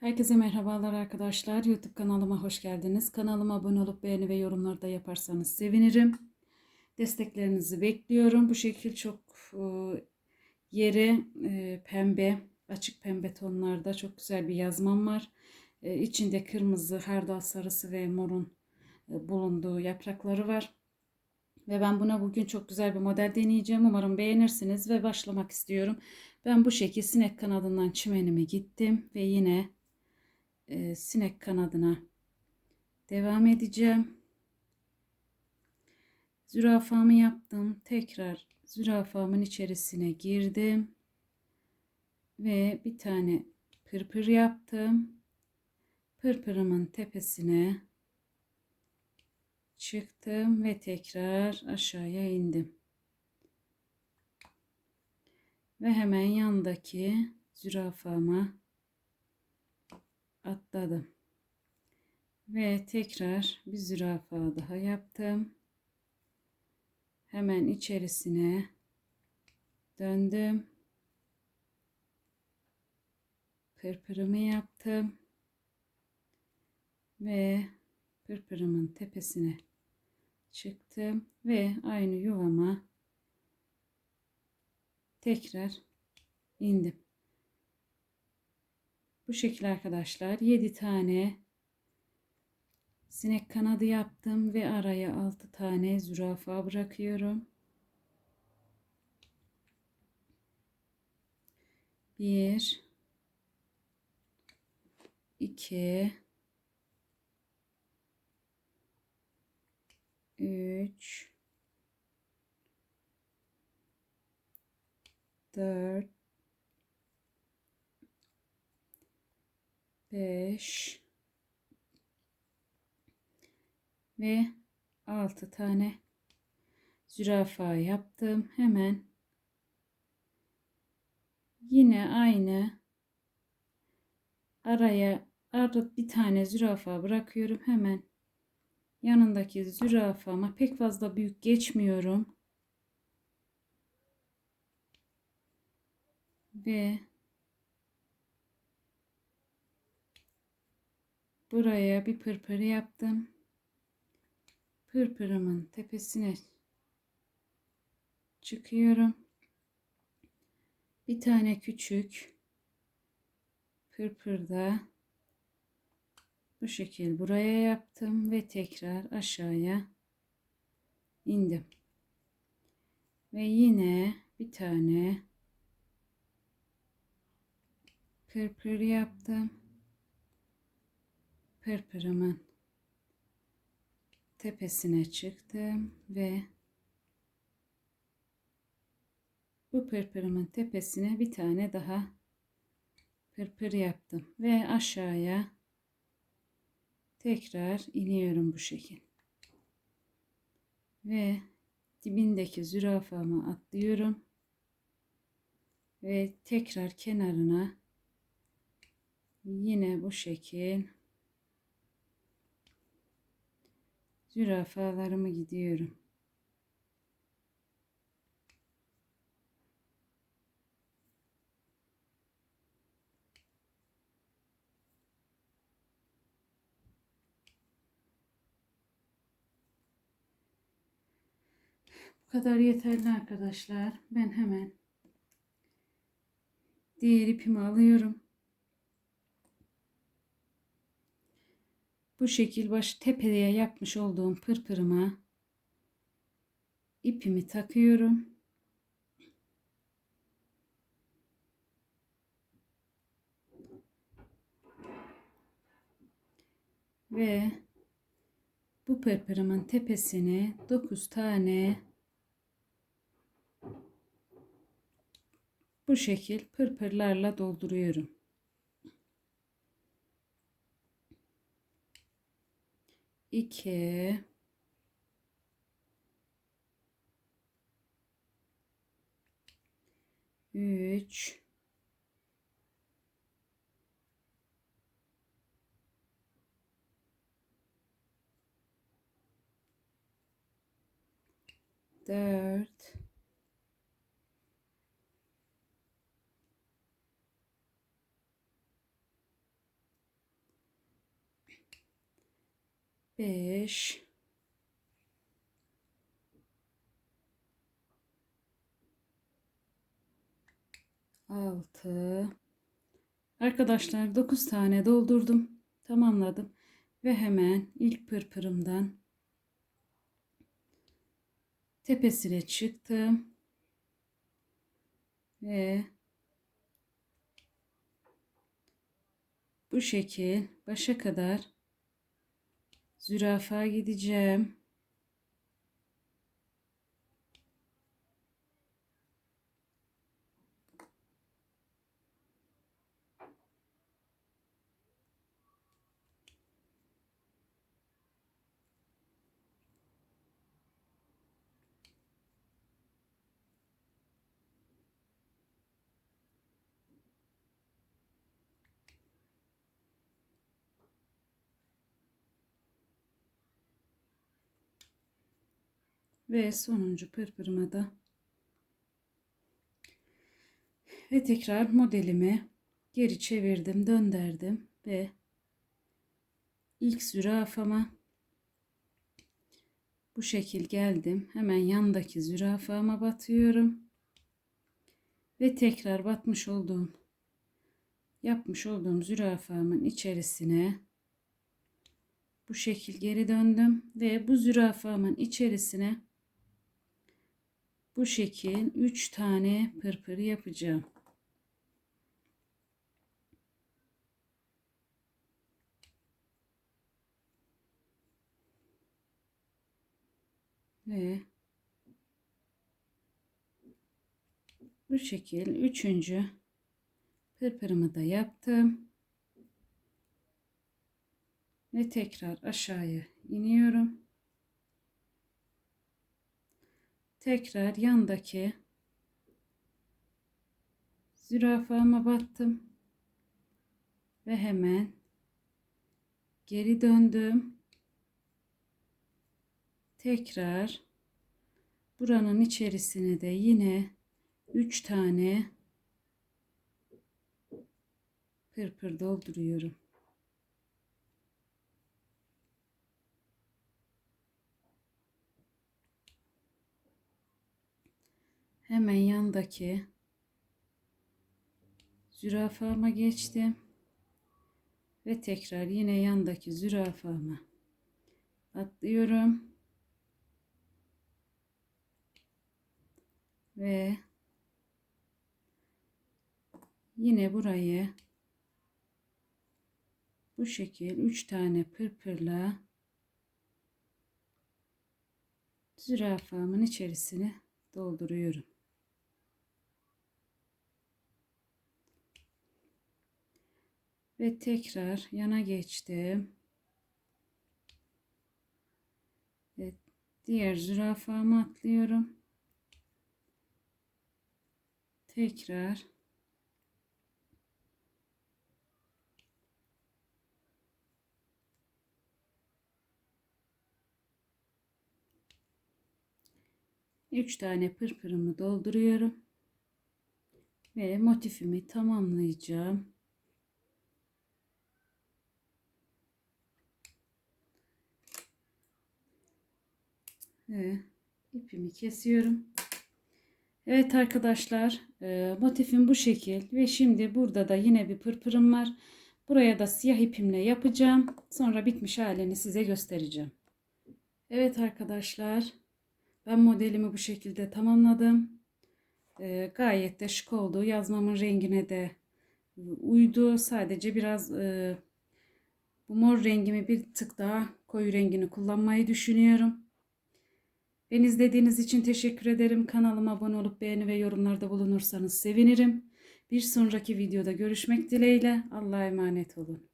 Herkese merhabalar arkadaşlar. YouTube kanalıma hoş geldiniz. Kanalıma abone olup beğeni ve yorumlar da yaparsanız sevinirim. Desteklerinizi bekliyorum. Bu şekil çok e, yeri e, pembe, açık pembe tonlarda çok güzel bir yazmam var. E, içinde kırmızı, hardal sarısı ve morun e, bulunduğu yaprakları var. Ve ben buna bugün çok güzel bir model deneyeceğim. Umarım beğenirsiniz ve başlamak istiyorum. Ben bu şekil sinek kanadından çimenime gittim ve yine e, sinek kanadına devam edeceğim. Zürafamı yaptım. Tekrar zürafamın içerisine girdim. Ve bir tane pırpır yaptım. Pırpırımın tepesine çıktım ve tekrar aşağıya indim. Ve hemen yandaki zürafama atladım. Ve tekrar bir zürafa daha yaptım. Hemen içerisine döndüm. Pırpırımı yaptım. Ve pırpırımın tepesine çıktım ve aynı yuvama tekrar indim. Bu şekilde arkadaşlar 7 tane sinek kanadı yaptım ve araya 6 tane zürafa bırakıyorum. 1 2 3 4 5 ve 6 tane zürafa yaptım. Hemen yine aynı araya arada bir tane zürafa bırakıyorum. Hemen yanındaki zürafama pek fazla büyük geçmiyorum. Ve buraya bir pırpır yaptım. Pırpırımın tepesine çıkıyorum. Bir tane küçük pırpırda bu şekil buraya yaptım ve tekrar aşağıya indim. Ve yine bir tane pırpır yaptım. Pırpırımın tepesine çıktım ve bu pırpırımın tepesine bir tane daha pırpır yaptım ve aşağıya tekrar iniyorum bu şekil. Ve dibindeki zürafamı atlıyorum ve tekrar kenarına yine bu şekil zürafalarımı gidiyorum. Bu kadar yeterli arkadaşlar. Ben hemen diğer ipimi alıyorum. Bu şekil baş tepeye yapmış olduğum pırpırıma ipimi takıyorum. Ve bu pırpırımın tepesine 9 tane bu şekil pırpırlarla dolduruyorum. İki. Üç. Dört 5 6 Arkadaşlar 9 tane doldurdum. Tamamladım. Ve hemen ilk pırpırımdan tepesine çıktım. Ve bu şekil başa kadar zürafa gideceğim. Ve sonuncu pırpırıma da ve tekrar modelimi geri çevirdim, döndürdüm ve ilk zürafama bu şekil geldim. Hemen yandaki zürafama batıyorum. Ve tekrar batmış olduğum yapmış olduğum zürafamın içerisine bu şekil geri döndüm ve bu zürafamın içerisine bu şekil 3 tane pırpır yapacağım. Ve bu şekil üçüncü pırpırımı da yaptım. Ve tekrar aşağıya iniyorum. Tekrar yandaki zürafama battım. Ve hemen geri döndüm. Tekrar buranın içerisine de yine 3 tane pırpır dolduruyorum hemen yandaki zürafama geçtim ve tekrar yine yandaki zürafama atlıyorum ve yine burayı bu şekil 3 tane pırpırla zürafamın içerisine dolduruyorum. Ve tekrar yana geçtim. Ve diğer zürafamı atlıyorum. Tekrar Üç tane pırpırımı dolduruyorum. Ve motifimi tamamlayacağım. Ve ipimi kesiyorum. Evet arkadaşlar e, motifim bu şekil ve şimdi burada da yine bir pırpırım var. Buraya da siyah ipimle yapacağım. Sonra bitmiş halini size göstereceğim. Evet arkadaşlar ben modelimi bu şekilde tamamladım. E, gayet de şık oldu. Yazmamın rengine de uydu. Sadece biraz e, bu mor rengimi bir tık daha koyu rengini kullanmayı düşünüyorum. Beni izlediğiniz için teşekkür ederim. Kanalıma abone olup beğeni ve yorumlarda bulunursanız sevinirim. Bir sonraki videoda görüşmek dileğiyle. Allah'a emanet olun.